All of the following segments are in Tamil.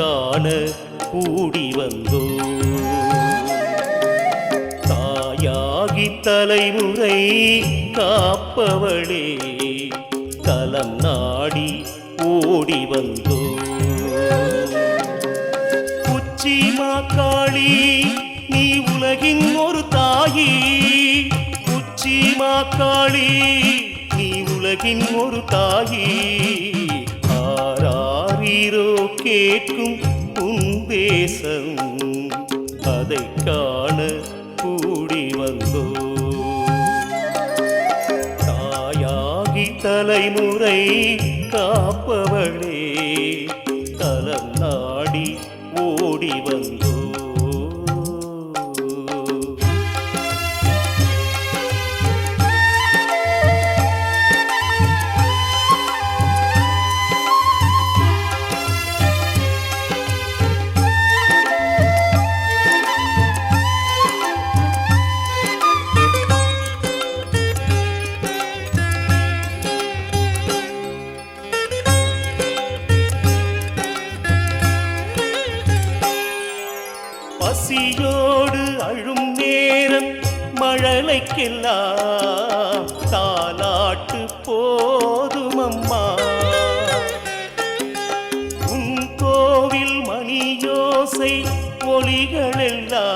காண கூடி வந்தோ. தாயாகி தலைமுறை காப்பவளே தலம் நாடி ஓடி வந்தோ. உச்சி மாக்காளி நீ உலகின் ஒரு தாயி. உச்சி மாக்காளி நீ உலகின் ஒரு தாயி. கேட்கும் உன் தேசம் அதை காண கூடி வந்தோ. தாயாகி தலைமுறை காப்பவளே தலம் நாடி ஓடி வந்தோ. பசியோடு அழும் நேரம் மழலைக்கெல்லாம் தாலாட்டு போதும் அம்மா உன் கோவில் மணியோசை ஒளிகளெல்லாம்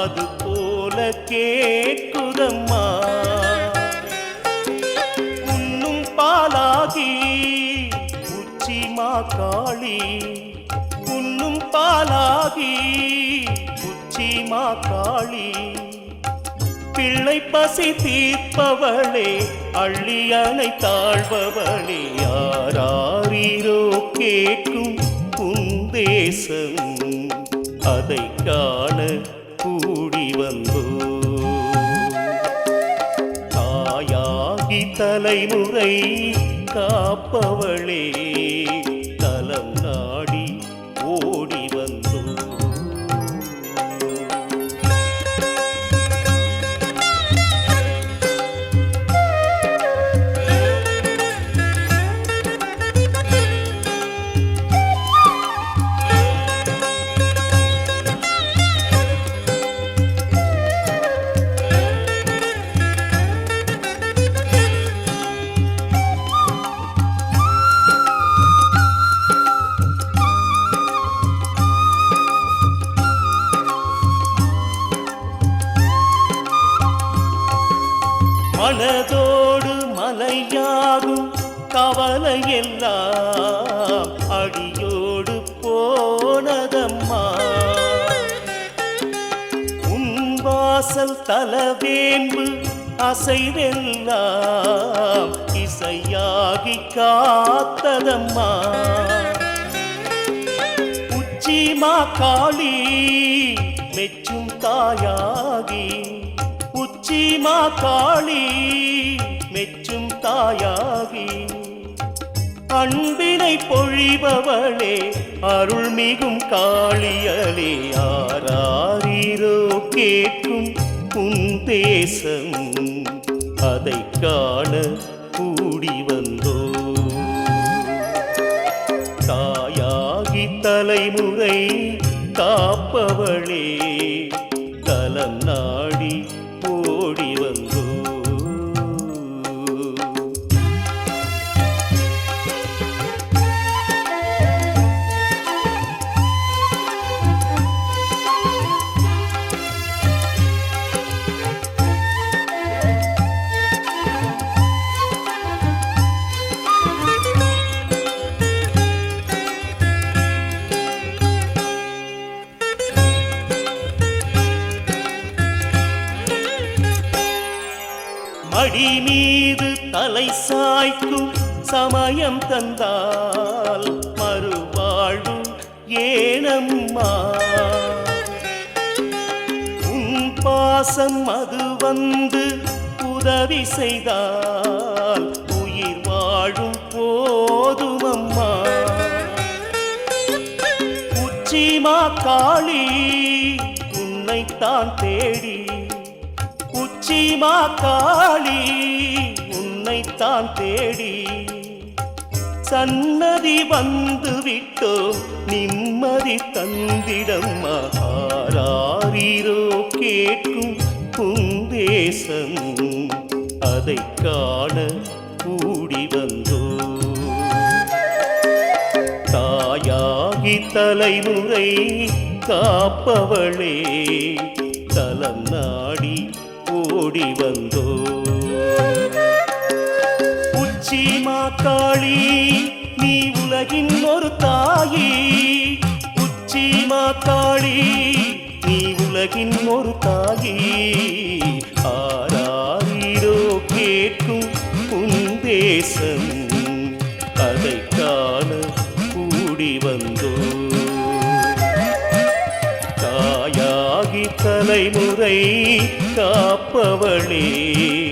அது போல கேட்குதம்மா. உன்னும் பாலாகி உச்சி காளி. உன்னும் பாலாகி மா காளி. பிள்ளை பசி தீர்ப்பவளே அள்ளி அணை தாழ்பவளே யாரீரோ கேட்கும் உன் அதை காண கூடி வந்தோ. தாயாகி தலைமுறை காப்பவளே மனதோடு மலையாகும் கவலை எல்லாம் அடியோடு போனதம்மா. உன் வாசல் தலவேம்பு அசைதெல்லாம் இசையாகி காத்ததம்மா. உச்சிமா காளி மெச்சும் தாயாகி சீமா காளி மெச்சும் தாயாகி. அன்பினை பொழிபவளே அருள்மிகும் காளியலே ஆராரீரோ கேட்கும் உன் தேசம் அதை காண கூடி வந்தோ. தாயாகி தலைமுறை காப்பவளே தலம் நாடி ஓடி வந்தோ அடி மீது தலை சாய்க்கும் சமயம் தந்தால் மறுவாழ்வு ஏனம்மா? உன் பாசம் அது வந்து உதவி செய்தால் உயிர் வாழும் போதுமம்மா? உச்சிமா காளி உன்னைத்தான் தேடி உச்சிமா காளி உன்னைத்தான் தேடி. சன்னதி வந்து விட்டோம் நிம்மதி தந்திடம்மா. ஆராரீரோ கேட்கும் உந்தேசம் அதை காண கூடி வந்தோ தாயாகி தலைமுறை காப்பவளே தலம் நாடி ஓடி வந்தோ. உச்சி மாக்காளி நீ உலகின் ஒரு தாயி. உச்சி மாக்காளி நீ உலகின் ஒரு தாயி. ஆராயிரோ கேட்கும் உன் தேசம். தலைமுறை காப்பவளே.